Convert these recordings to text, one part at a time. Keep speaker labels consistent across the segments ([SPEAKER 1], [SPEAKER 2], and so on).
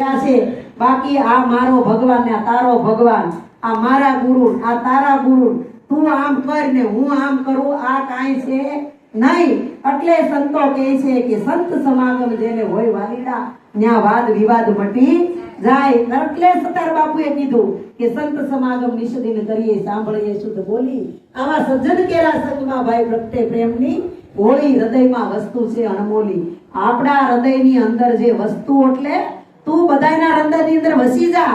[SPEAKER 1] છે. બાકી આ મારો ભગવાન ને તારો ભગવાન, આ મારા ગુરુ આ તારા ગુરુ તું આમ કર ને હું આમ કરું, આ કાંઈ છે નહીં. એટલે સંતો કહે છે કે સંત સમાગમ જેને હોય વાલીડા ત્યાં વાદ વિવાદ મટી જાય. એટલે સતાર બાપુએ કીધું કે સંત સમાગમ નિષદિન કરીએ, સાંભળીએ, શુદ્ધ બોલી આવા સજ્જન કેરા સંગમાં ભાઈ પ્રત્યે પ્રેમની હોળી હૃદયમાં વસ્તુ છે અણમોલી. આપણા હૃદયની અંદર જે વસ્તુ એટલે તું બધાયના હૃદયની અંદર વસી જા.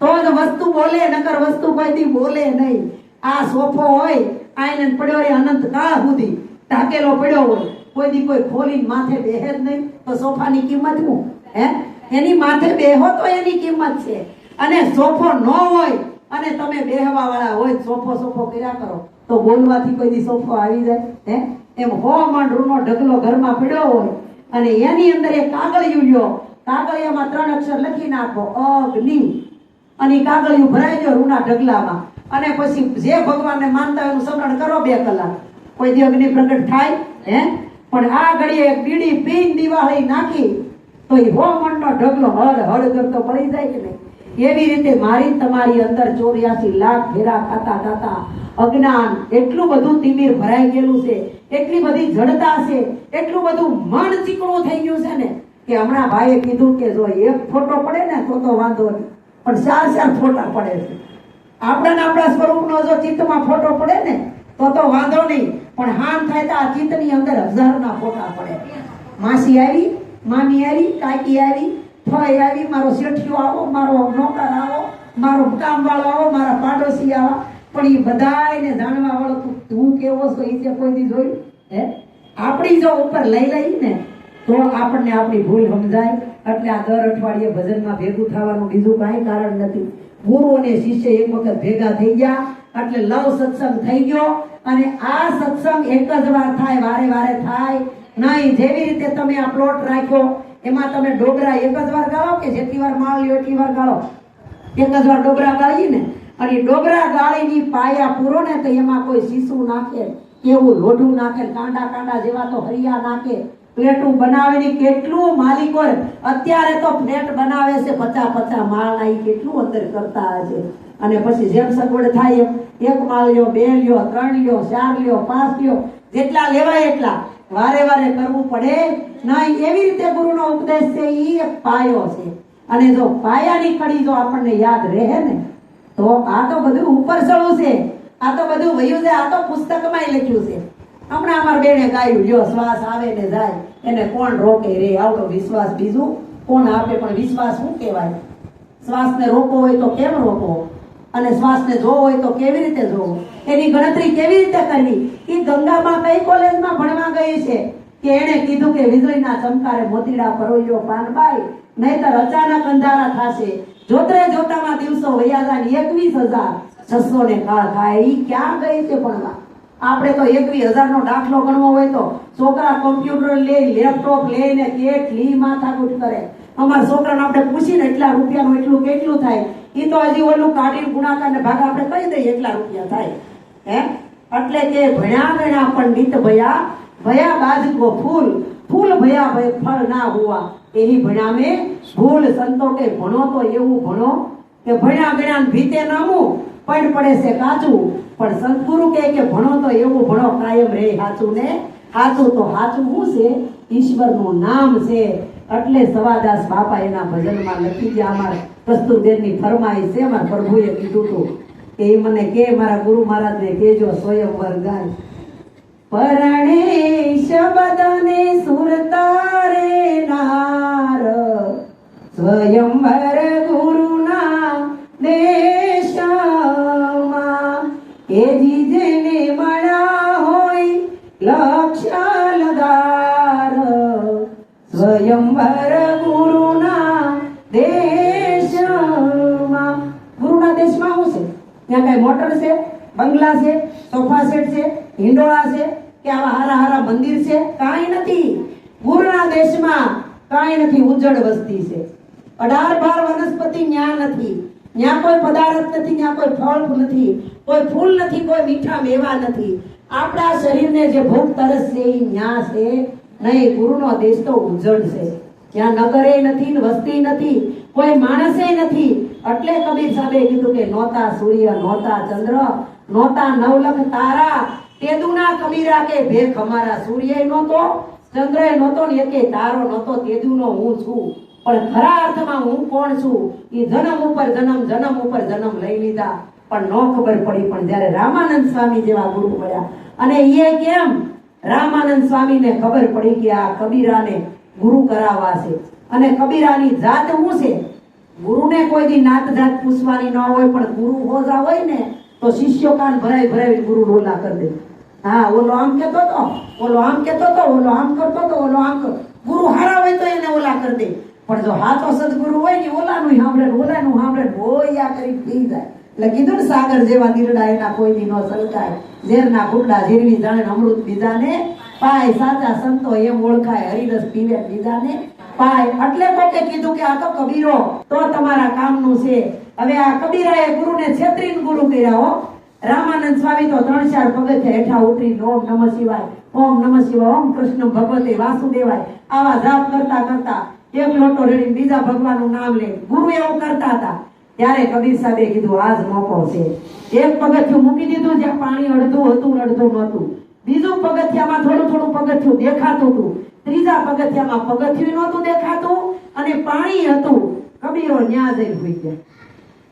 [SPEAKER 1] તો જ વસ્તુ બોલે, નકર વસ્તુ કોઈ દી બોલે નહીં. આ સોફો હોય આઈને પડ્યો હોય, અનંત કાળ સુધી ઢાકેલો પડ્યો હોય. કોઈ દી કોઈ ખોલીને માથે બેહે જ નહીં. તો સોફાની કિંમત શું? હે? એની માથે બેહો તો એની કિંમત છે. અને સોફો ન હોય, અને તમે બેહવા વાળા હોય, સોફો સોફો કર્યા કરો, તો બોલવાથી કોઈ દી સોફો આવી જાય? હે? એમ હો મણ રૂનો ઢગલો ઘરમાં પડ્યો હોય, અને એની અંદર એક કાગળ લ્યો કાગળિયામાં ત્રણ અક્ષર લખી નાખો. અગ્નિ. અને કાગળિયું ભરાઈ ગયો રૂના ઢગલામાં. અને પછી જે ભગવાનને માનતા હોય એનું સ્મરણ કરો બે કલાક. કોઈ દી અગ્નિ પ્રગટ થાય, હે? પણ આ ઘડીએ બીડી પીન દિવાળી નાખી, તો એ હો મણનો ઢગલો હળ હળ કરતો પડી જાય કે નહીં? એવી રીતે મારી તમારી અંદર ચોર્યાસી લાખ ફેરા ખાતા ખાતા અજ્ઞાન એટલું બધું તિમિર ભરાઈ ગયેલું છે, એટલી બધી જડતા છે, એટલું બધું મન ચીકણું થઈ ગયું છે ને? કે હમણાં ભાઈએ કીધું કે જો એક ફોટો પડે ને તો તો વાંધો નહીં. પણ ચાર ચાર ફોટા પડે છે. આપણાને આપણા સ્વરૂપનો જો ચિત્તમાં ફોટો પડે ને, તો તો વાંધો નહીં. પણ હાન થાય તો આ ચિત્તની અંદર હજારના ફોટા પડે. માસી આવી, મામી આવી, કાકી આવી, ફઈ આવી, મારો શેઠિયો આવો, મારો નોકર આવો, મારો કામવાળો આવો, મારા પાડોશી આવો. પણ એ બધાને જાણવા વાળો તું. કેવો છો? એ કોઈ દી જોયું? હે? આપણી જો ઉપર લઈ લઈ ને તો આપણને આપણી ભૂલ સમજાય. એટલે આ દર અઠવાડિયે ભજનમાં ભેગું થવાનું બીજું કાંઈ કારણ નથી. ગુરુ અને શિષ્ય એક વખત ભેગા થઈ ગયા. એટલે લવ સત્સંગ થઈ ગયો. અને આ સત્સંગ એક જ વાર થાય, વારે વારે થાય. નહીં, જેવી રીતે તમે આ પ્લોટ રાખ્યો, એમાં તમે ડોગરા એક જ વાર ગાળો કે જેટલી વાર માળ લ્યો એટલી વાર ગાળો? એક જ વાર ડોગરા ગાળીએ ને? અને ડોગરા ગાળીની પાયા પૂરો ને તો એમાં કોઈ શીશું નાખે, એવું લોઢું નાખે, કાંડા કાંડા જેવા તો હરિયા નાખે. પ્લેટું બનાવીને કેટલું માલિકો અત્યારે તો ફ્લેટ બનાવે છે પચા પચા માળના એ કેટલું અંદર કરતા હશે? અને પછી જેમ સગવડ થાય એમ, એક માળ લ્યો બે લ્યો, ત્રણ લ્યો, ચાર લ્યો, પાંચ લ્યો, જેટલા લેવાય એટલા. વારે વારે કરવું પડે. નહીં, એવી રીતે ગુરુનો ઉપદેશ છે એ એક પાયો છે. અને જો પાયાની કડી જો આપણને યાદ રહે ને, તો આ તો બધું ઉપર ચડવું છે. આ તો બધું વયું છે, આ તો પુસ્તકમાં લખ્યું છે. હમણાં અમાર બેને ગાયું, લ્યો, શ્વાસ આવે ને જાય. એને કોણ રોકે રે આવડો વિશ્વાસ બીજું? કોણ આપે પણ વિશ્વાસ શું કહેવાય? શ્વાસને રોકવો હોય તો કેમ રોકવો અને શ્વાસને જોવો હોય તો કેવી રીતે જોવો? એની ગણતરી કેવી રીતે કરવી? એ ગંગામાં કઈ કોલેજમાં ભણવા ગઈ છે? કે એણે કીધું કે વીજળીના ચમકારે મોતીડા પરોયો પાનભાઈ નહીતર અચાનક અંધારા થશે. જોતરે જોતામાં દિવસો વયા જાય એકવીસ હજાર છસો ને કાળ થાય. એ ક્યાં ગઈ છે ભણવા? આપણે તો એકવીસ હજાર નો દાખલો ગણવો હોય તો છોકરા કોમ્પ્યુટર લે લેપટોપ લઈને કેટલી માથાકૂટ કરે. અમારા છોકરાને આપણે પૂછીને એટલા રૂપિયાનું એટલું કેટલું થાય? એ તો હજી ઓલું કાઢીને ગુણાકાર ને ભાગ આપણે કહી દઈએ એટલા રૂપિયા થાય. હે? એટલે કે ભણ્યા ગણ્યા પંડિત ભયા ભયા બાજકો ફૂલ ફૂલ ભયા ભય ફળ ના હોવા. એની ભણ્યા મેં ભૂલ સંતો કે ભણો તો એવું ભણો કે ભણ્યા ગણ્યા ભીતે નામું પણ પડે છે કાચું પણ સદગુરુ કહે કે ભણો તો એવું ભણો, કાયમ રે સાચું ને? સાચું તો સાચું શું છે? ઈશ્વરનું નામ છે. એટલે સવાદાસ બાપા એના ભજનમાં લખી ગયા, અમારા કસ્તુરબેનની ફરમાઈ છે, અમારા પ્રભુએ કીધું હતું. કે એ મને કે, મારા ગુરુ મહારાજને કેજો સ્વયંવર ગાય પરણે શબ્દને સુરતારે નાર. સ્વયંવર ગુરુના દેશમાં લક્ષ્ય લગાર સ્વયંવર ગુરુના દેશમાં ગુરુના દેશમાં શું છે ત્યાં કઈ મોટર છે બંગલા છે સોફા સેટ છે હિંડોળા છે કે આવા હારા હારા મંદિર છે કાંઈ નથી ગુરુના દેશમાં કાંઈ નથી ઉજ્જડ વસ્તી છે અઢાર બાર વનસ્પતિ ન્યા નથી ન્યા કોઈ પદાર્થ નથી ન્યા કોઈ ફળ નથી કોઈ ફૂલ નથી કોઈ મીઠા મેવા નથી આપણા શરીરને જે ભૂખ તરસ છે એ ન્યા છે. નહીં, ગુરુનો દેશ તો ઉજ્જડ છે. ત્યાં નગરે નથી વસ્તી નથી, કોઈ માણસે નથી. એટલે કબીર સાહેબે કીધું કે નોતા સૂર્ય નોતા ચંદ્ર નોતા નવલખ તારા. તેદુના કબીરા કે ભેખ અમારા સૂર્ય નહોતો ચંદ્રય નહોતો ને એકે તારો નહોતો, તેદુનો હું છું. પણ ખરા અર્થમાં હું કોણ છું? એ જન્મ ઉપર જન્મ જન્મ ઉપર જન્મ લઈ લીધા. પણ ન ખબર પડી, પણ જ્યારે રામાનંદ સ્વામી જેવા ગુરુ મળ્યા, અને એ કેમ રામાનંદ સ્વામીને ખબર પડી કે આ કબીરાને ગુરુ કરાવવા છે? અને કબીરાની જાત શું છે? ગુરુને કોઈ દી નાત જાત પૂછવાની ન હોય, પણ ગુરુ હોજા હોય ને, તો શિષ્યો કાન ભરાઈ ભરાઈ ગુરુ રોલા કરી દે. હા, ઓલો આમ કેતો તો, ઓલો આમ કેતો તો, ઓલો આમ કરતો તો, ઓલો આમ ગુરુ હારા હોય તો એને ઓલા કરી દે. પણ જો હાથો સદગુરુ હોય ને, ઓલાનું સાંભળે ને, ઓલાનું સાંભળે ભોયા કરી પી જાય. એટલે કીધું ને, સાગર જેવા દીરડા એના કોઈની નો સલકાય ઝેરના કુંડા ઝીરવી જાણે અમૃત બીજાને પાય સાચા સંતો એમ ઓળખાય. હરિરસ પીવે બીજાને પાય. એટલે કોકે કીધું કે, આ તો કબીરો, તો તમારા કામનું છે. હવે આ કબીરાએ ગુરુને છેતરીને ગુરુ કર્યા હો. રામાનંદ સ્વામી તો ત્રણ ચાર પગથિયા હેઠા ઉતરી ઓમ નમઃ શિવાય, ઓમ નમઃ શિવાય, ઓમ કૃષ્ણ ભગવતે વાસુદેવાય. આવા જાપ કરતા કરતા એક લોટો રેડીને બીજા ભગવાનનું નામ લે. ગુરુ એવું કરતા હતા. ત્યારે કબીર સાહેબે કીધું, આજ મોકો છે. એક પગથિયું મૂકી દીધું, જ્યાં પાણી અડધું હતું અડધું નહોતું. બીજું પગથિયામાં થોડું થોડું પગથિયું દેખાતું હતું. ત્રીજા પગથિયામાં પગથિયું નહોતું દેખાતું અને પાણી હતું. કબીરો ન્યા જઈને હુઈ ગયા.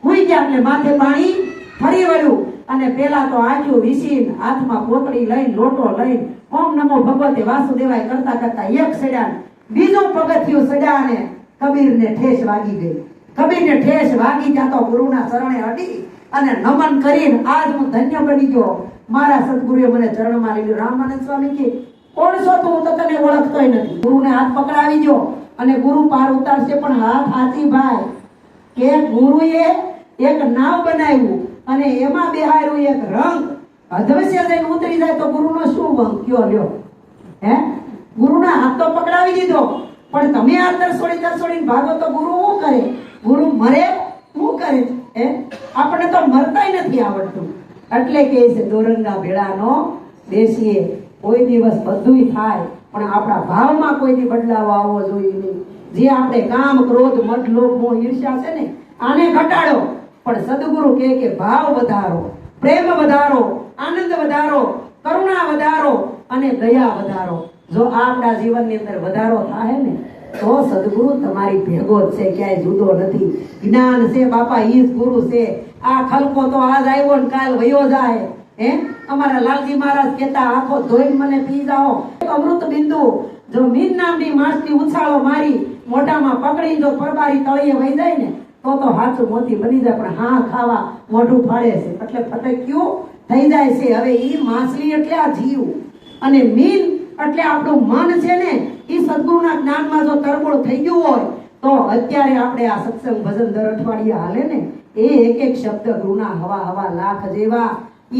[SPEAKER 1] હુઈ ગયા એટલે માથે પાણી ફરી વળ્યું અને પેલા તો આંખ્યું વીસીને હાથમાં પોતળી લઈને, લોટો લઈને, ઓમ નમો ભગવતે વાસુદેવાય કરતા કરતા એક સડ્યા. બીજું પગથિયું સડ્યા અને કબીરને ઠેસ વાગી ગઈ. કબીરને ઠેસ વાગી ત્યાં ગુરુના શરણે અડી અને નમન કરીને આજ હું ધન્ય બની ગયો. મારા સદગુરુએ મને ચરણમાં લીધું. રામાનંદ સ્વામી કે, કોણ છો તું? તો તને ઓળખતોય નથી. ગુરુને હાથ પકડાવી જો અને ગુરુ પાર ઉતારશે. પણ હાથ હાથી ભાઈ કે ગુરુએ એક નામ બનાવ્યું અને એમાં બેહાર્યું એક રંગ. અધવશ્ય થઈને ઉતરી જાય તો ગુરુનો શું ભંગ? કયો લ્યો. હે? ગુરુના હાથ તો પકડાવી દીધો. પણ તમે આ તરસોડી તરસોડી ભાગો તો ગુરુ શું કરે? ગુરુ મરે, શું કરે? હે આપણને તો મરતાય નથી આવડતું. એટલે કે છે, દોરંગા ભેળાનો બેસીએ કોઈ દિવસ બધુંય થાય, પણ આપણા ભાવમાં કોઈ દી બદલાવ આવવો જોઈએ નહીં. જે આપણે કામ, ક્રોધ મઠ લોભ, મોહ, ઈર્ષ્યા છે ને, આને ઘટાડો. પણ સદગુરુ કહે કે, ભાવ વધારો, પ્રેમ વધારો, આનંદ વધારો, કરુણા વધારો અને દયા વધારો. જો આપણા જીવનની અંદર વધારો થાય ને તો સદગુરુ તમારી ભેગો છે, ક્યાંય જુદો નથી. જ્ઞાન છે બાપા, ઈ ગુરુ છે. આ ખલકો તો આજ આવ્યો ને કાલ વયો જાય. હે? અમારા લાલજી મહારાજ કહેતા, આખો ધોઈને મને પી જાઓ. અમૃત બિંદુ, જો મીન નામની માછલી ઉછાળો મારી, મોઢામાં પકડી જો પરબારી તળિયે વહી જાય ને, તો તો હાથું મોતી બની જાય, પણ હા ખાવા મોઢું ફાડે છે. એટલે ફટક્યું થઈ જાય છે. હવે ઈ માછલી એટલે આ જીવ. અને મીન એટલે આપણું મન છે ને ઈ સદગુરુના જ્ઞાનમાં જો તરબોળ થઈ ગયું હોય, તો અત્યારે આપણે આ સત્સંગ ભજન દર અઠવાડિયે હાલે ને એ એક એક શબ્દ ગુરુના હવા હવા લાખ જેવા.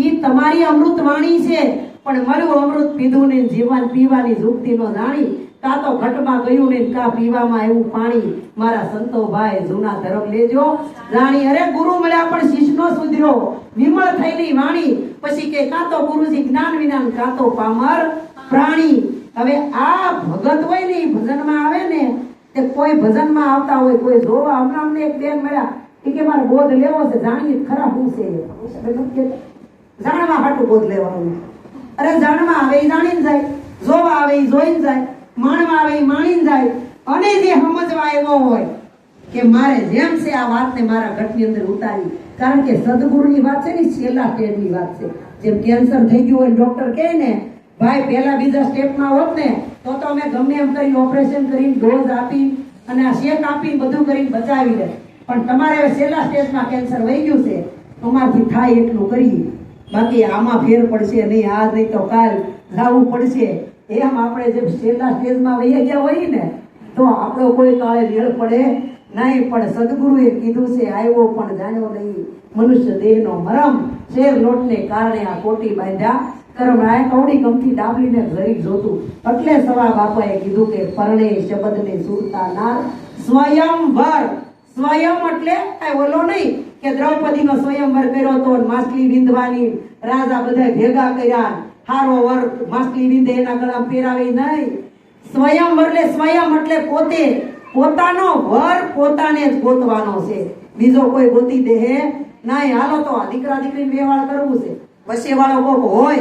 [SPEAKER 1] એ તમારી અમૃત વાણી છે, પણ મારું અમૃત પીધું ને જીવન પીવાની જુગતી નો જાણી, કાં તો ઘટમાં ગયું ને કા પીવામાં એવું પાણી, મારા સંતો ભાઈ જૂના ધર્મ લેજો. જાણી, અરે ગુરુ મળ્યા પણ શિષ્યનો સુધર્યો. વિમળ થયેલી વાણી, પછી કે કાં તો ગુરુજી જ્ઞાન વિજ્ઞાન કાં તો પામર. પ્રાણી. હવે આ ભગત હોય ને એ ભજનમાં આવે ને, તે કોઈ ભજનમાં આવતા હોય, કોઈ જોવા હમણાં અમને એક બેન મળ્યા. કે, મારે બોધ લેવો છે, જાણીએ ખરા શું છે. જાણવા હાટું બોધ લેવાનું અરે જાણવા આવે એ જાણીને જાય, જોવા આવે એ જોઈને જાય, માણવા આવે એ માણીને જાય. અને જે સમજવા એવો હોય કે મારે જેમ છે આ વાતને મારા ઘટની અંદર ઉતારી. કારણ કે સદગુરુની વાત છે ને, છેલ્લા સ્ટેજની વાત છે. જેમ કેન્સર થઈ ગયું હોય ડોક્ટર કહે ને ભાઈ, પહેલા બીજા સ્ટેપમાં હોત ને, તો તો અમે ગમે એમ કરીને ઓપરેશન કરીને ડોઝ આપી અને આ શેક આપી બધું કરીને બચાવી દે પણ તમારે છેલ્લા સ્ટેજમાં કેન્સર વહી ગયું છે, અમારથી થાય એટલું કરીએ. બાકી આમાં ફેર પડશે નહીં, આ નહીં તો કાલ લાવવું પડશે. એમ આપણે જેમ છેલ્લા સ્ટેજમાં વહી ગયા હોય ને, તો આપણો કોઈ કાળે મેળ પડે નહીં, પણ સદગુરુએ કીધું છે, આવ્યો પણ જાણ્યો નહીં. મનુષ્ય દેહનો મરમ શેર લોટને કારણે આ કોટી બાંધ્યા. કરમ રાય કવડી ગમથી ડાબલીને ઘરી જોતું. એટલે સવા બાપાએ કીધું કે પરણે શબ્દને સુરતા નાર. સ્વયંવર. સ્વયં એટલે કાંઈ ઓલો નહીં કે દ્રૌપદીનો સ્વયંવર કર્યો તો ને માછલી વિંધવાની રાજા બધા ભેગા કર્યા. હારો વર માછલી વિંધે એના ગળા પહેરાવી નહીં. સ્વયંવર એટલે સ્વયં એટલે પોતે. પોતાનો વર પોતાને જ ગોતવાનો છે. બીજો કોઈ ગોતી દે નહીં. હાલો તો દીકરા દીકરી વેવાળ કરવું છે. વચ્ચે વાળો કોક હોય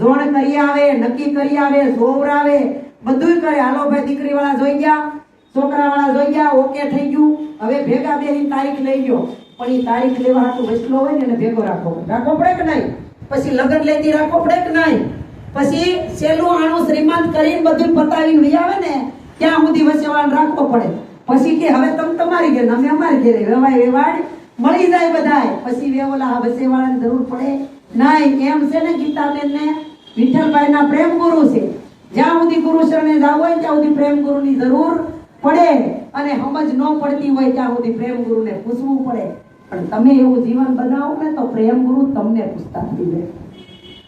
[SPEAKER 1] જોણ કરી આવે, નક્કી કરી આવે, સોવરાવે, બધુંય કરે. હાલો ભાઈ દીકરી વાળા જોઈ ગયા છોકરા વાળા જોઈ ગયા, ઓકે થઈ ગયું. હવે ભેગા બે તારીખ લઈ ગયો પણ એ તારીખ લેવા હાટું વસલો હોય ને, એને ભેગો રાખો રાખવો પડે કે નહીં? પછી લગ્ન લેતી રાખવો પડે કે નહીં? પછી છેલ્લું આણું શ્રીમંત કરીને બધું પતાવીને લઈ આવે ને, ત્યાં સુધી વસેવાન રાખવો પડે. પછી કે હવે તમે તમારી ઘેર, અમે અમારી ઘેરે વેવાય વેવાડ. મળી જાય બધાય. પછી વેવલા વસેવાળાની જરૂર પડે. નહીં એમ છે ને ગીતાબેન ને વિઠ્ઠલભાઈના પ્રેમ ગુરુ છે. જ્યાં સુધી ગુરુ શરણે હોય ત્યાં સુધી પ્રેમ ગુરુની જરૂર પડે અને સમજ ન પડતી હોય ત્યાં સુધી પ્રેમ ગુરુને પૂછવું પડે. પણ તમે એવું જીવન બનાવો ને તો પ્રેમ ગુરુ તમને પૂછતા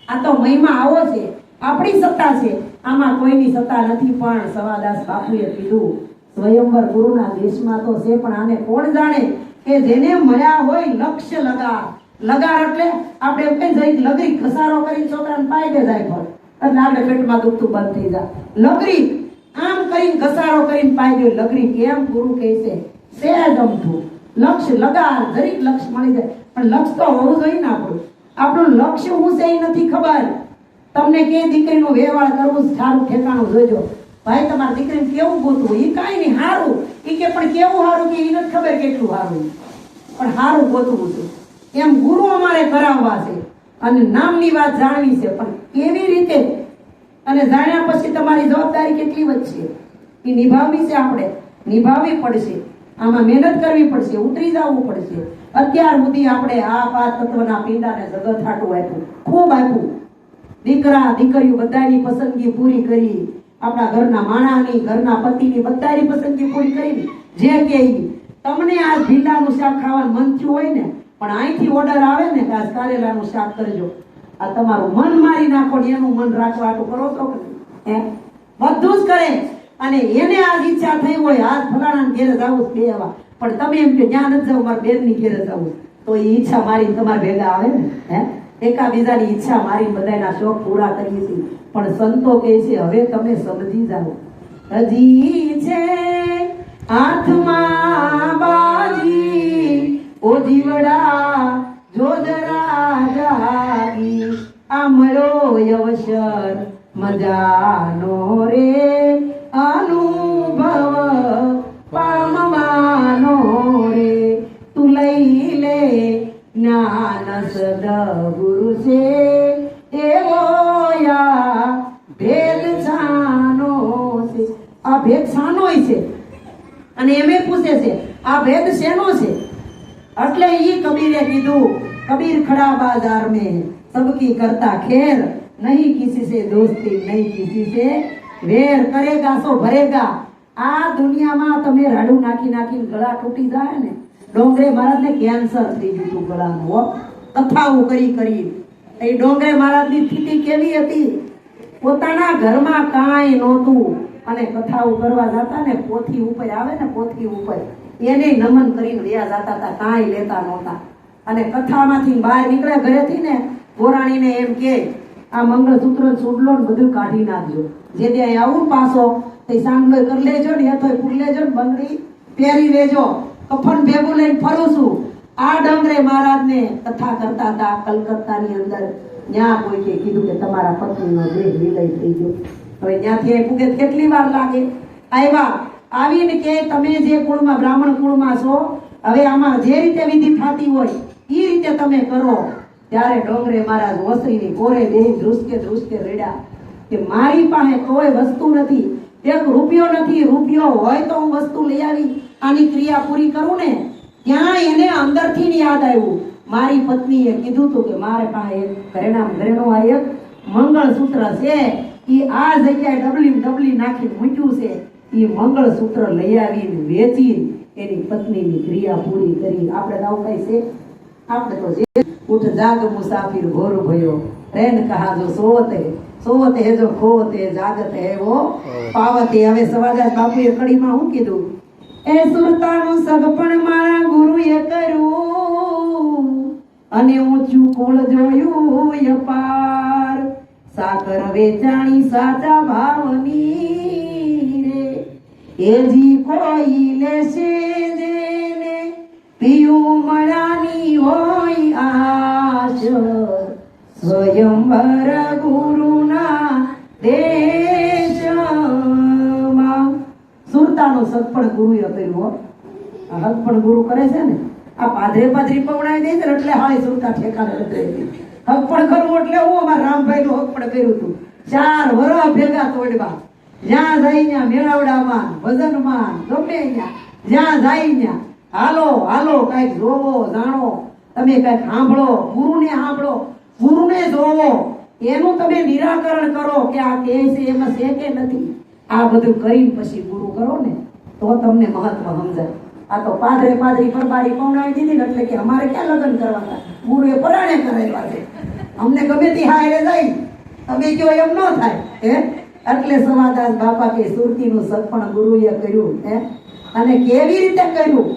[SPEAKER 1] આ તો મહિમા આવો છે. આપણી સત્તા છે. આમાં કોઈની સત્તા નથી, પણ સવાદાસ બાપુએ કીધું, સ્વયંવર ગુરુના દેશમાં તો છે, પણ આને કોણ જાણે કે જેને મળ્યા હોય લક્ષ્ય લગાર લગાર એટલે આપણે એમ કઈ જઈ લગરી ઘસારો કરી છોકરાને પાઈ દે જાય પર એટલે આપણે પેટમાં દુખતું બંધ થઈ જાય. લગરી આમ કરીને ઘસારો કરીને પાઈ દે. લગરી કેમ ગુરુ કહે છે? સહેજ અમથું લક્ષ્ય લગાર દરેક લક્ષ્ય મળી જાય. પણ લક્ષ્ય તો હોવું જોઈએ ને આપણું. આપણું લક્ષ્ય હું છે એ નથી ખબર. તમને કે દીકરીનું વેવાળ કરવું સારું ઠેકાણું જોજો. ભાઈ, તમારી દીકરીને કેવું ગોતવું? એ કાંઈ નહીં સારું એ કે, પણ કેવું સારું કે એ નથી ખબર કેટલું સારું પણ સારું ગોતવું છે. એમ ગુરુ અમારે કરાવવા છે. અને નામની વાત જાણવી છે. પણ કેવી રીતે? અને જાણ્યા પછી તમારી જવાબદારી કેટલી વધશે? એ નિભાવવી છે આપણે. નિભાવવી પડશે. આમાં મહેનત કરવી પડશે. ઉતરી જવું પડશે. અત્યાર સુધી આપણે આ પાંચ તત્વના પીંડાને જગત હાટું આપ્યું. ખૂબ આપ્યું. દીકરા, દીકરીઓ બધાની પસંદગી પૂરી કરી. આપણા ઘરના માણાની, ઘરના પતિની બધાની પસંદગી પૂરી કરી. જે કે તમને આ ભીંડાનું શાક ખાવાનું મન થયું હોય ને પણ અહીંથી ઓર્ડર આવે ને કે આજ કારેલાનું શાક કરજો. આ તમારું મન મારી નાખો ને એનું મન રાખવા હાટું કરો તો બધું જ કરે. અને એને આજ ઈચ્છા થઈ હોય, આજ ફલાણા ઘેરે જવું છે બેવા પણ તમે એમ કે જ્યાં નથી જવું, મારા બેનની ઘેરે જવું તો એ ઈચ્છા મારી તમારા ભેગા આવે ને? હે? એકાબીજાની ઈચ્છા મારી બધાના શોખ પૂરા કરીએ છીએ પણ સંતો કહે છે, હવે તમે સમજી જાઓ. હજી છે હાથમાં બાજી. ઓ જીવડા, જો જરા જાગી આ મળ્યો અવસર મજાનો રે. અનુભવ પામવાનો રે. તું લઈ લે જ્ઞાન સદગુરુ છે. એવો યા ભેદ છાનો છે. આ ભેદ છાનો છે. અને એમ પૂછે છે, આ ભેદ શેનો છે? એટલે ઈ કબીરે કીધું, કબીર ખડા બાજાર મે, સબકી કરતા ખેર, નહીં કિસી સે દોસ્તી, નહીં કિસી સે વેર, કરેગા સો ભરેગા. આ દુનિયામાં તમે રાડું નાખી નાખીને ગળા તૂટી જાય ને, ડોંગરે મહારાજને કેન્સર થઈ ગયું હતું ગળાનું કથાઓ કરી કરી. એ ડોંગરે મહારાજની સ્થિતિ કેવી હતી? પોતાના ઘરમાં કાંઈ નહોતું. અને કથાઓ કરવા જતા ને પોથી ઉપર આવે ને પોથી ઉપર. એને નમન કરીને રહ્યા જતા હતા, કાંઈ લેતા નહોતા. અને કથામાંથી બહાર નીકળ્યા ઘરેથી ને ગોરાણીને એમ કે, આ મંગળસૂત્ર સુડલો ને બધું કાઢી નાખજો. જે દે આવું પાસો તે સાંગલો કરી લેજો ને હેઠો ફૂલ લેજો ને બંગડી પહેરી લેજો. કફન ભેગું લઈને ફરું છું. આ ડંગરે મહારાજને કથા કરતા હતા કલકત્તાની અંદર. ત્યાં કોઈ કીધું કે તમારા પત્નીનો દેહ વિલય થઈ ગયો. હવે ત્યાંથી એ પૂગે કેટલી વાર લાગે? આવ્યા. આવીને કે તમે જે કુળમાં, બ્રાહ્મણ કુળમાં છો, હવે આમાં જે રીતે વિધિ થતી હોય એ રીતે તમે કરો. ત્યારે ડોંગરે મહારાજ ઓસરીની કોરે દેહ ધ્રુસકે ધ્રુસકે રેડ્યા કે મારી પાસે કોઈ વસ્તુ નથી. એક રૂપિયો નથી, રૂપિયો હોય તો હું વસ્તુ લઈ આવી, આની ક્રિયા પૂરી કરું ને, ત્યાં એને અંદરથી યાદ આવ્યું. મારી પત્નીએ કીધું હતું કે મારે પાસે એક ઘરેણા ઘરેણો આ એક મંગળસૂત્ર છે. એ આ જગ્યાએ ડબલી ડબલી નાખી મૂક્યું છે. ઈ મંગળસૂત્ર લઈ આવીને વેચી એની પત્નીની ક્રિયા પૂરી કરી. આપણે તો કઈ છે? આપણે તો જે ઉઠ જાગ મુસાફિર ભોર ભયો. રેન કહા જો સોવતે સોવતે હે જો ખોવતે જાગત હે વો પાવતે. હવે સવાદાસ બાપુએ કડીમાં શું કીધું? એ સુરતાનું સગપણ મારા ગુરુએ કર્યું. અને ઊંચું કુળ જોયું યપાર. સાકર વેચાણી સાચા ભાવની એજી કોઈ લેશે જેને પિયું મળાની હોય આશ સ્વયંવર ગુરુના દેશમાં. સુરતાનો સત્પણ ગુરુએ કર્યું આ હક પણ ગુરુ કરે છે ને, આ પાદરે પાદરી પવડાવી દે એટલે હાય સુરતા ઠેકાણે નથી રહેતી. હક પણ કરવું એટલે હું અમારા રામભાઈ નું હક પણ કર્યું હતું. ચાર વરહ ભેગા તોડવા જ્યાં જાય ત્યાં મેળાવડામાં, ભજનમાં, ગમે ત્યાં, જ્યાં જાય ત્યાં હાલો હાલો, કંઈક જોવો, જાણો. તમે કંઈક સાંભળો, ગુરુને સાંભળો. ગુરુને જોવો. એનું તમે નિરાકરણ કરો કે આ કે છે, એમાં છે કે નથી. આ બધું કરીને પછી ગુરુ કરો ને, તો તમને મહત્વ સમજાય આ તો પાદરે પાદરી પરબારી પૌણાવી દીધી ને, એટલે કે અમારે ક્યાં લગ્ન કરવાના? ગુરુએ પરાણે કરાવ્યા છે. અમને ગમે તે હારે જાય તમે કયો એમ ન થાય, હે? એટલે સમાદાસ બાપા કે સુરતીનું સગપણ ગુરુએ કર્યું, હે? અને કેવી રીતે કર્યું?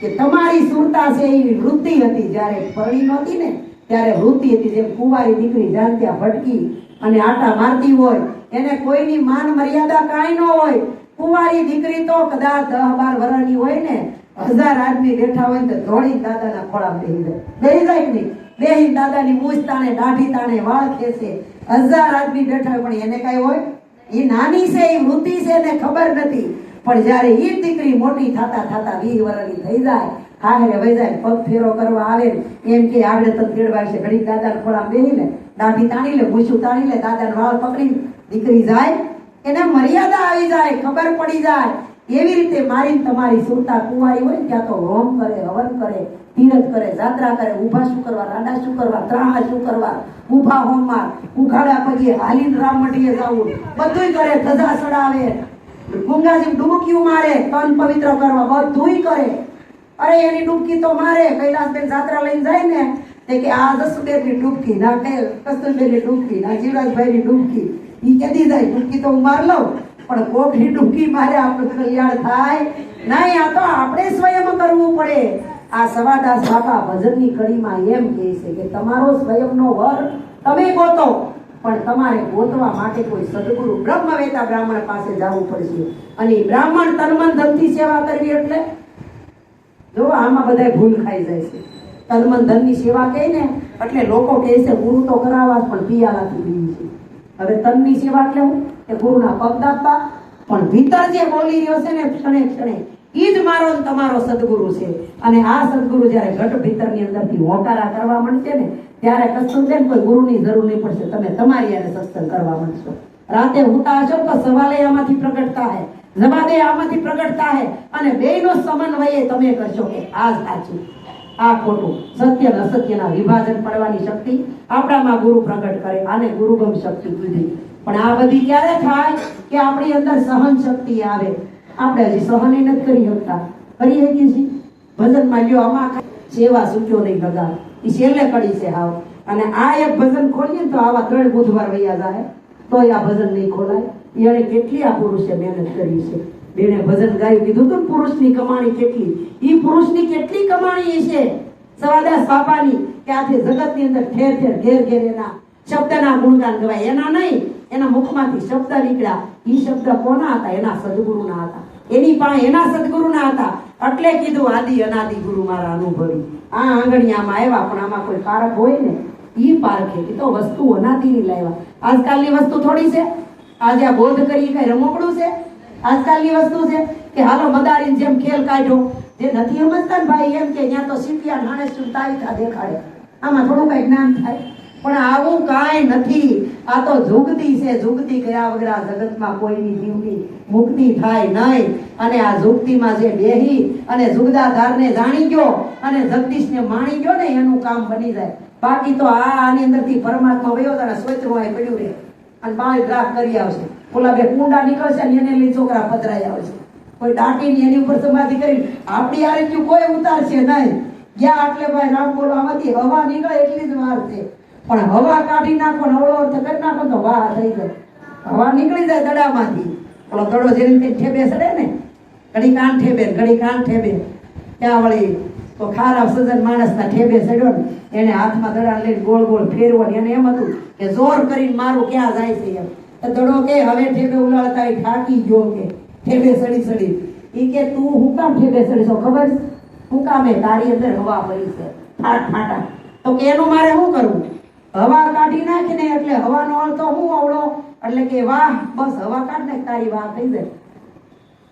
[SPEAKER 1] કે તમારી સુરતા છે એ વૃત્તિ હતી. જ્યારે પરણી નહોતી ને, ત્યારે વૃત્તિ હતી. જેમ કુંવારી દીકરી જાણત્યા ભટકી અને આટા મારતી હોય, એને કોઈની માન મર્યાદા કાંઈ ન હોય. કુંવારી દીકરી તો કદાચ દહ બાર વર્ષની હોય ને, હજાર આદમી બેઠા હોય ને તો ધોળી દાદાના ખોળા બેહી જાય. બેહી જાય નહીં? બેહી દાદાની મૂછ તાણે, દાઢી તાણે વાળ ખેંચે. હજાર આદમી બેઠા હોય, પણ એને કાંઈ હોય? એ નાની છે એ વૃત્તિ છે, એને ખબર નથી. પણ જ્યારે એ દીકરી મોટી થતા થતા વીસ વર્ષની થઈ જાય હારે વહી જાય, પગ ફેરો કરવા આવે એમ કે આગળ તને તેડવા છે. ઘડી દાદા ખોળા બેહી લે, દાઢી તાણી લે, મૂછું તાણી લે, દાદાના વાળ પકડી દીકરી જાય, એને મર્યાદા આવી જાય, ખબર પડી જાય. એવી રીતે મારી તમારી સુરતા કુંવારી હોય ત્યાં તો હોમ કરે, હવન કરે, તીરથ કરે, જાત્રા કરે, ઊભા શું કરવા, રાડા શું કરવા ત્રાહા શું કરવા, ઊભા હોમમાં ઉઘાડા પગે હાલીને રામ મટીએ જવું. બધુંય કરે, ધજા ચડાવે ગુંગાજી ડૂબકીઓ મારે, તન પવિત્ર કરવા, બધુંય કરે. અરે એની ડૂબકી તો મારે, કૈલાસબેન જાત્રા લઈને જાય ને, તે કે આ જસુબેનની ડૂબકી ના, કે કસ્તુરબેનની ડૂબકી ના, જીવરાજભાઈની ડૂબકી ઈ કેદી જાય ડૂબકી તો હું માર લઉં. પણ કોકની ડૂબકી મારે આપણું કલ્યાણ થાય? નહીં, આ તો આપણે સ્વયં કરવું પડે. આ સવાદાસ બાપા ભજનની કડીમાં એમ કહે છે કે તમારો સ્વયંનો વર તમે ગોતો, પણ તમારે ગોતવા માટે કોઈ સદગુરુ બ્રહ્મવેતા બ્રાહ્મણ પાસે જવું પડશે. અને બ્રાહ્મણ તનમન ધનથી સેવા કરવી એટલે? જો, આમાં બધાય ભૂલ ખાઈ જાય છે. તનમન ધનની સેવા કહે ને, એટલે લોકો કહે છે, ગુરુ તો કરાવવા પણ પિયાલાથી પીવી છે. હવે તનની સેવા એટલે હું? કે ગુરુના પગ દાબવા પણ ભીતર જે બોલી રહ્યો છે ને ક્ષણે ક્ષણે એ જ મારો તમારો સદગુરુ છે. અને આ સદગુરુ જ્યારે ઘટ ભીતરની અંદરથી હોકારા કરવા માંડશે ને, ત્યારે કશું છે ને કોઈ ગુરુની જરૂર નહીં પડશે. તમે તમારી યારે સત્સંગ કરવા માંડશો. રાતે હુતા હશો તો સવાલે આમાંથી પ્રગટતા હે જમાદે આમાંથી પ્રગટતા હે, અને બેયનો સમન્વય તમે કરશો કે આ સાચું. આ ખોટું. સત્ય અને અસત્યના વિભાજન પડવાની શક્તિ આપણામાં ગુરુ પ્રગટ કરે, આને ગુરુગમ શક્તિ કીધી પણ આ બધી ક્યારે થાય કે આપણી અંદર સહન શક્તિ આવે? આપણે હજી સહન એ નથી કરી શકતા. કરી શકીએ છીએ ભજનમાં લ્યો, આમાં સેવા સૂચો નહીં લગાવ એ છેલ્લે કડી છે હાવ. અને આ એક ભજન ખોલીએ તો આવા ત્રણ બુધવાર વૈયા જાય. તોય આ ભજન નહીં ખોલાય. એણે કેટલી આ પુરુષે મહેનત કરી છે. બેને ભજન ગાયું, કીધું હતું પુરુષની કમાણી કેટલી? ઈ પુરુષની કેટલી કમાણી છે? સવાદાસ બાપાની, કે આથી જગતની અંદર ઠેર ઠેર ઘેર ઘેર એના શબ્દના ગુણગાન ગવાય. એના નહીં એના મુખમાંથી શબ્દ નીકળ્યા. એ શબ્દ કોના હતા? એના સદગુરુના હતા. એની પાસે એના સદગુરુના હતા. એટલે કીધું, આદિ અનાદિ ગુરુ મારા અનુભવી. આ આંગણિયામાં આવ્યા, પણ આમાં કોઈ પારખ હોય ને, ઈ પારખે એ તો વસ્તુ અનાદિની લાવ્યા. આજકાલની વસ્તુ થોડી છે. આજે આ બોધ કરી કઈ રમકડું છે? આજકાલની વસ્તુ છે કે હાલો મદારીની જેમ ખેલ કાઢ્યો જે નથી સમજતા ભાઈ, એમ કે, ત્યાં તો સીપિયા નાણે સુતાઈ દેખાડે. આમાં થોડું કઈ જ્ઞાન થાય. પણ આવું કાંઈ નથી. આ તો જુગતી છે જુગતી ગયા વગર આ જગતમાં કોઈની જીવની મુક્તિ થાય નહીં. અને આ જુગતીમાં જે બેહી અને જુગદાધારને જાણી ગયો અને જગદીશને માણી ગયો ને, એનું કામ બની જાય. બાકી તો આ આની અંદરથી પરમાત્મા વયો તારા સ્વચ્છમાં એ પડ્યું રહે. અને પાણી ગ્રાફ કરી આવશે. ઓલા બે કુંડા નીકળશે અને એને લઈ છોકરા પધરાઈ આવશે. કોઈ દાટીની એની ઉપર સમાધિ કરી આપણી આ રીતનું કોઈ ઉતારશે નહીં. ગયા આટલે ભાઈ રામ બોલવામાંથી હવા નીકળે એટલી જ વાર છે. પણ હવા કાઢી નાખો ને અવળો અર્થ કરી નાખો તો વાહ થઈ જાય હવા નીકળી જાય દડામાંથી ઓલો દડો જે રીતે ઠેબે સડે ને, ઘડી કાન ઠેબે ઘડી કાન ઠેબે. ત્યાં વળી તો ખારા સજન માણસના ઠેબે સડ્યો ને, એને હાથમાં દડા લઈને ગોળ ગોળ ફેરવો ને એને એમ હતું કે જોર કરીને મારું ક્યાં જાય છે એમ. તો દડો કે હવે ઠેબે ઉલાળતા થાકી ગયો કે. ઠેબે સડી સડી. એ કે તું હું કામ ઠેબે સડી છો ખબર? હું કામે તારી અંદર હવા પડી છે. ફાટ ફાટા. તો કે એનું મારે શું કરવું? હવા કાઢી નાખીને એટલે હવાનો અર્થ હું અવળો? એટલે કે વાહ, બસ હવા કાઢ ને તારી વાહ થઈ જાય.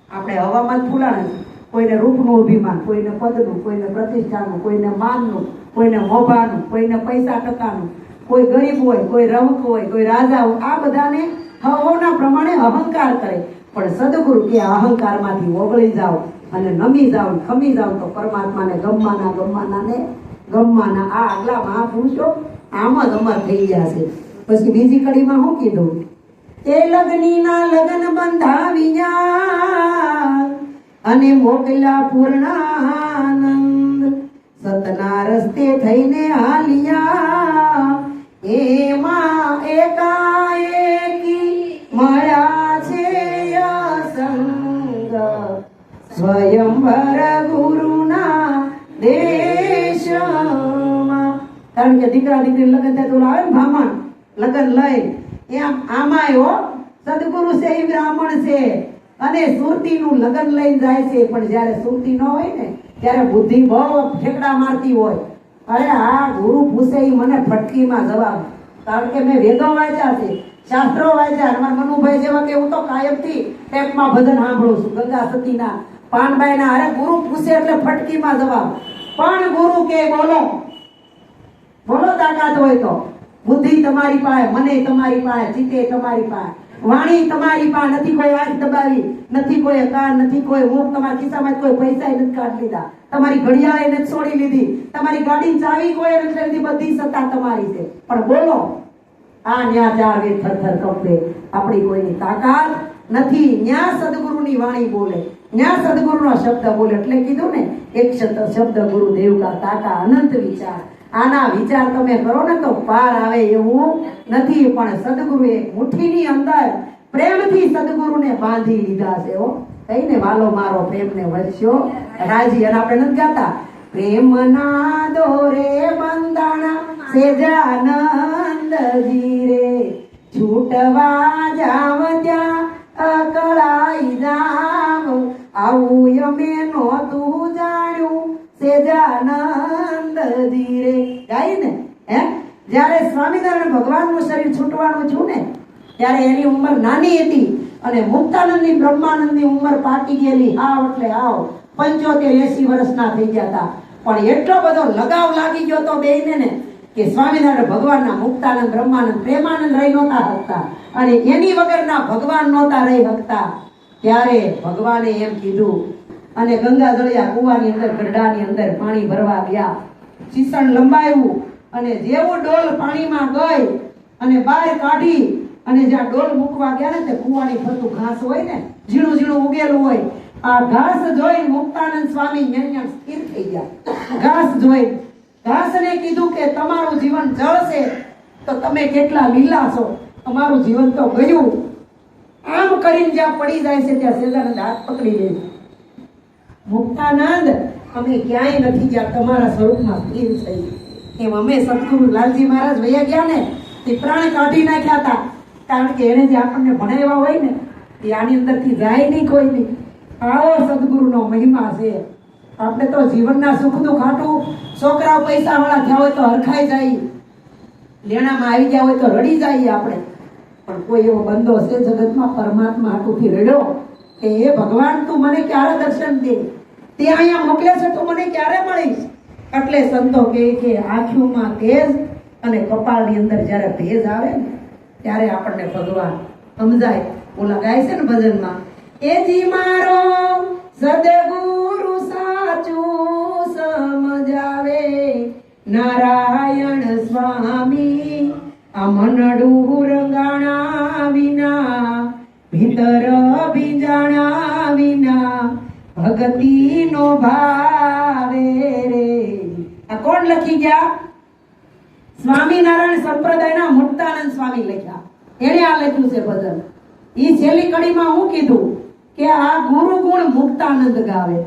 [SPEAKER 1] આપણે હવામાં ફૂલાણા કોઈને રૂપનું અભિમાન, કોઈને પદનું, કોઈને પ્રતિષ્ઠાનું, કોઈને માનનું, કોઈને મોભાનું, કોઈને પૈસા ટકાનું. કોઈ ગરીબ હોય, કોઈ રમક હોય, કોઈ રાજા હોય, આ બધાને હવોના પ્રમાણે અહંકાર કરે. પણ સદગુરુ કે અહંકારમાંથી ઓગળી જાઓ અને નમી જાઓ ખમી જાઓ તો પરમાત્માને ગમવાના ગમવાના ને ગમવાના આ આગલા મહાપુરુષો આમ જ થઈ ગયા પછી બીજી કડીમાં શું કીધું એ લગ્નીના લગ્ન બંધાવ્યા અને મોકલા પૂર્ણાનંદ. સતના રસ્તે થઈને હાલ્યા એમાં એકાએકી મળ્યા છે અસંગ સ્વયંવર ગુરુના દેશમાં કારણ કે દીકરા દીકરી લગ્ન થાય તો આવે ને બ્રાહ્મણ, લગ્ન લઈ. એમ આમાંય હો, સદગુરુ છે એ બ્રાહ્મણ છે. અને સુરતીનું લગ્ન લઈને જાય છે, પણ જ્યારે સુરતી ન હોય ને, ત્યારે બુદ્ધિ બહુ ઠેકડા મારતી હોય. અરે આ ગુરુ પૂછે મને ફટકીમાં જવાબ. કારણ કે મેં વેદો વાંચ્યા છે, શાસ્ત્રો વાંચ્યા અને મનુભાઈ જેવા કે હું તો કાયમથી ટેપમાં ભજન સાંભળું છું, ગંગા સતીના, પાનબાઈના. અરે ગુરુ પૂછે એટલે ફટકીમાં જવાબ. પણ ગુરુ કે, બોલો. બોલો તાકાત હોય તો. બુદ્ધિ તમારી પાસે, મને તમારી પાસે, જીતે તમારી પાસે. વાણી તમારી પાસે નથી, કોઈ આંખ દબાવી, નથી કોઈ કાન નથી કોઈ હું તમારા ખિસ્સામાં કોઈ પૈસા નથી કાઢી લીધા. તમારી ઘડિયાળ એને છોડી લીધી. તમારી ગાડી ચાવી કોઈ નથી લીધી, બધી સત્તા તમારી છે. પણ બોલો, આ ન્યા ચાર વેદ થરથર કંપે આપણી કોઈની તાકાત નથી. ન્યા સદગુરુની વાણી બોલે. ન્યા સદગુરુનો શબ્દ બોલે. એટલે કીધું ને, એક શબ્દ ગુરુ દેવ કા તાકા અનંત વિચાર. આના વિચાર તમે કરો ને તો પાર આવે એવું નથી, પણ સદગુરુએ મુઠ્ઠીની અંદર પ્રેમથી સદગુરુને બાંધી લીધા છે કહીને વાલો મારો પ્રેમને વચ્યો રાજી અને આપણે નથી ગાતા. પ્રેમના દોરે બંધાણા સેજાનંદજી રે છૂટવા જાવ ત્યાં અકળાઈ જાવ. આવું અમે નહોતું જાણ્યું. સેજાનંદજી રે ગાય ને શરીર છૂટવાનું છું ને, ત્યારે એની ઉંમર નાની હતી અને મુક્તાનંદની બ્રહ્માનંદની ઉંમર પાકી ગયેલી. હાવ એટલે હાવ પંચોતેર એસી વર્ષના થઈ ગયા હતા. પણ એટલો બધો લગાવ લાગી ગયો તો બેને ને, કે સ્વામિનારાયણ ભગવાનના મુક્તાનંદ, બ્રહ્માનંદ પ્રેમાનંદ રહી નહોતા હકતા. અને એની વગરના ભગવાન નહોતા રહી શકતા ત્યારે ભગવાને એમ કીધું અને ગંગા દળિયા કુવાની અંદર ગરડાની અંદર પાણી ભરવા ગયા. ચીસણ લંબાયું અને જેવો ડોલ પાણીમાં ગઈ અને બહાર કાઢી અને જ્યાં ડોલ મૂકવા ગયા ને તે કુવાની ફરતું ઘાસ હોય ને, ઝીણું ઝીણું ઉગેલું હોય, આ ઘાસ જોઈ મુક્તાનંદ સ્વામી ન્યાન્યા સ્થિર થઈ ગયા. ઘાસ જોઈ, ઘાસને કીધું કે તમારું જીવન જળ તો તમે કેટલા લીલા છો? તમારું જીવન તો ગયું. આમ કરીને જ્યાં પડી જાય છે, ત્યાં સેજાનંદ હાથ પકડી લે મુક્તાનંદ, અમે ક્યાંય નથી ગયા તમારા સ્વરૂપમાં સ્થિર થઈ. એમ અમે સદગુરુ લાલજી મહારાજ વૈયા ગયા ને, તે પ્રાણ કાઢી નાખ્યા હતા. કારણ કે એને જે આપણને ભણાવ્યા હોય ને, એ આની અંદરથી જાય નહીં કોઈ નહીં આવો સદગુરુનો મહિમા છે. આપણે તો જીવનના સુખ દુઃખ હાટું છોકરાઓ પૈસા વાળા થયા હોય તો હરખાઈ જાય. લેણામાં આવી ગયા હોય તો રડી જઈએ આપણે. પણ કોઈ એવો બંદો છે જગતમાં પરમાત્મા હાટુથી રડ્યો કે એ ભગવાન, તું મને ક્યારે દર્શન દે? તે અહીંયા મોકલે છે તું મને ક્યારે મળીશ? એટલે સંતો કહે કે આંખોમાં તેજ અને કપાળની અંદર જ્યારે ભેજ આવે ને, ત્યારે આપણને ભગવાન સમજાય. ઓલા ગાય છે ને ભજનમાં, એ જી મારો સદગુરુ સાચું સમજાવે. નારાયણ સ્વામી આ મનડું રંગાણા વિના ભીતર ભીંજાણા વિના. ભક્તિ નો ભાવે રે. આ કોણ લખી ગયા? સ્વામિનારાયણ સંપ્રદાયના મુક્તાનંદ સ્વામી લખ્યા. એને આ લખ્યું છે ભજન. એ છેલ્લી કડીમાં હું કીધું કે આ ગુરુ ગુણ મુક્તાનંદ ગાવે.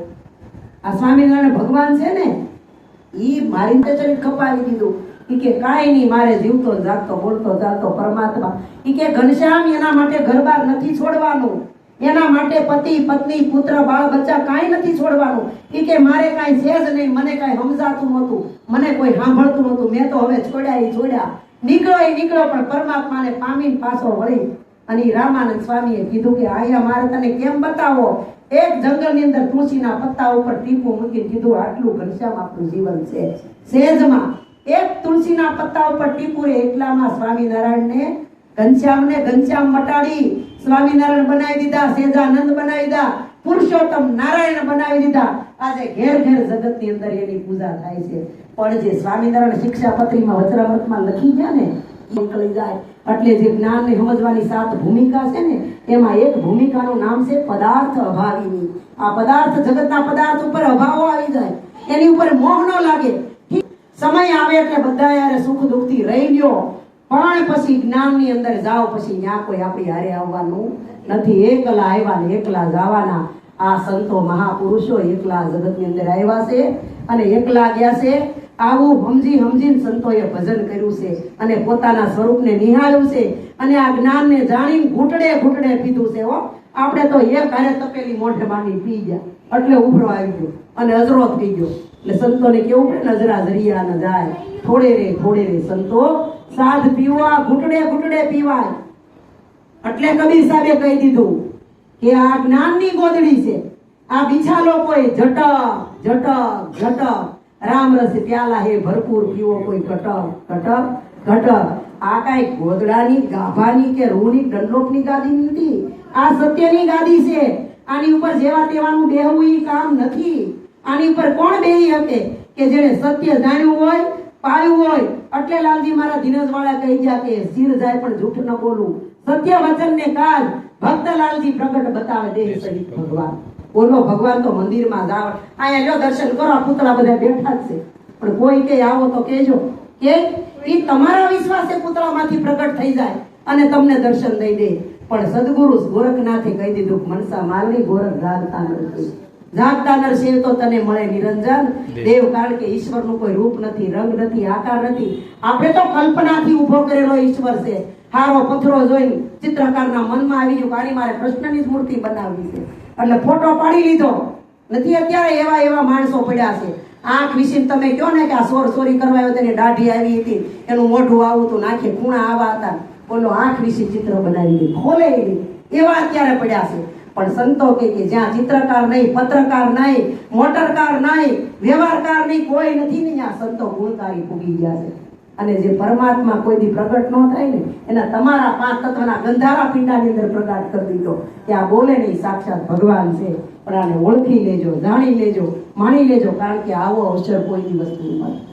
[SPEAKER 1] આ સ્વામિનારાયણ ભગવાન છે ને એ મારી ચરિત કપાવી દીધું. ઈ કે કાંઈ નહીં, મારે જીવતો જાગતો બોલતો જાગતો પરમાત્મા. ઈ કે ઘનશ્યામ એના માટે ઘર બાર નથી છોડવાનું. એના માટે પતિ, પત્ની, પુત્ર, બાળ, બચ્ચા કાંઈ નથી છોડવાનું. ઈ કે મારે કાંઈ છે જ નહીં, મને કાંઈ સમજાતું નહોતું, મને કોઈ સાંભળતું નહોતું. મેં તો હવે છોડ્યા એ છોડ્યા. નીકળો એ નીકળો, પણ પરમાત્માને પામીને પાછો વળી. અને રામાનંદ સ્વામીએ કીધું કે આયા મારે તને કેમ બતાવો? એક જંગલની અંદર તુલસીના પત્તા ઉપર ટીપું મૂકી કીધું, આટલું ઘનશ્યામ આપણું જીવન છે. સેજમાં એક તુલસીના પત્તા ઉપર ટીપું એટલામાં સ્વામિનારાયણને ઘનશ્યામને ઘનશ્યામ મટાડી સ્વામિનારાયણ બનાવી દીધા, સેજાનંદ બનાવી દીધા, પુરુષોત્તમ નારાયણ બનાવી દીધા. આજે ઘેર ઘેર જગતની અંદર એની પૂજા થાય છે. પણ જે સ્વામિનારાયણ શિક્ષાપત્રીમાં વચરામૃતમાં લખી ગયા ને નીકળી જાય. એટલે જે જ્ઞાનને સમજવાની સાત ભૂમિકા છે ને, એમાં એક ભૂમિકાનું નામ છે પદાર્થ અભાવીની. આ પદાર્થ જગતના પદાર્થ ઉપર અભાવો આવી જાય. એની ઉપર મોહ ન લાગે. સમય આવે એટલે બધા યારે સુખ દુઃખથી રહી લ્યો પણ પછી જ્ઞાનની અંદર જાઓ, પછી ત્યાં કોઈ આપણી હારે આવવાનું નથી. એકલા આવ્યા ને એકલા જવાના. આ સંતો મહાપુરુષો એકલા જગતની અંદર આવ્યા છે અને એકલા ગયા છે. આવું સમજી સમજીને સંતોએ ભજન કર્યું છે અને પોતાના સ્વરૂપને નિહાળ્યું છે અને આ જ્ઞાનને જાણીને ઘૂંટડે ઘૂંટડે પીધું છે હો. આપણે તો એક હારે તપેલી મોઢે માંડી પી ગયા. એટલે ઉભરો આવી ગયો અને અજરો થઈ ગયો. એટલે સંતોને કેવું પડે નજરા જરિયા ન જાય. થોડે રે થોડે રે સંતો. સાધ પીવા, ઘૂંટડે ઘૂંટડે પીવાય. એટલે કબીર સાહેબે કહી દીધું કે આ જ્ઞાનની ગોદડી છે. આ બીજા લોકોએ જટક જટક રામ રસ પ્યાલા હે ભરપૂર, પીવો કોઈ ઘટક ઘટક ઘટક આ કાંઈ ગોદડાની, ગાભાની કે રૂની દંડલોકની ગાદી નથી. આ સત્યની ગાદી છે. આની ઉપર જેવા તેવાનું બેહવું કામ નથી. આની ઉપર કોણ બેહી શકે? કે જેણે સત્ય જાણ્યું હોય પાળ્યું હોય એટલે લાલજી મારા ધીરજવાળા કહી ગયા કે શિર જાય પણ જૂઠ ન બોલવું સત્ય વચન ને કાજ ભક્ત લાલજી પ્રગટ બતાવે દેહ સહિત ભગવાન. બોલો ભગવાન તો મંદિરમાં જાવ અહીંયા જો દર્શન કરો પૂતળા બધા બેઠા જ છે. પણ કોઈ કે આવો તો કેજો કે એ તમારા વિશ્વાસે પૂતળામાંથી પ્રગટ થઈ જાય અને તમને દર્શન દઈ દે. પણ સદગુરુ ગોરખનાથે કહી દીધું મનસા માલની ગોરખ જાગતા નથી. જાગતા નરસિંહ તો તને મળે નિરંજન. દેવ કારણ કે ઈશ્વરનું કોઈ રૂપ નથી રંગ નથી આકાર નથી. આપણે તો કલ્પનાથી ઊભો કરેલો ઈશ્વર છે. હારો પથરો જોઈને ચિત્રકારના મનમાં આવી ગયું કાળી મારે કૃષ્ણની જ મૂર્તિ બનાવવી છે. એટલે ફોટો પાડી લીધો. નથી અત્યારે એવા એવા માણસો પડ્યા છે. આંખ વિશે તમે કહો ને કે આ સોર સોરી કરવા આવ્યો તેની દાઢી આવી હતી. એનું મોઢું આવું હતું નાખે ખૂણા આવા હતા. બોલો આંખ વિશે ચિત્ર બનાવી દીધું ખોલે એવા અત્યારે પડ્યા છે. પણ સંતો કે કે જ્યાં ચિત્રકાર નહીં, પત્રકાર નહીં, મોટરકાર નહીં, વ્યવહારકાર નહીં, કોઈ નથી ને ત્યાં સંતો ગુણકારી પૂગી ગયા છે. અને જે પરમાત્મા કોઈ દી પ્રગટ ન થાય ને, એના તમારા પાંચ તત્વના ગંધારા પિંડાની અંદર પ્રગટ કરી દીધો કે આ બોલે નહીં સાક્ષાત ભગવાન છે. પણ આને ઓળખી લેજો, જાણી લેજો, માણી લેજો, કારણ કે આવો અવસર કોઈ દિવસ નહીં મળે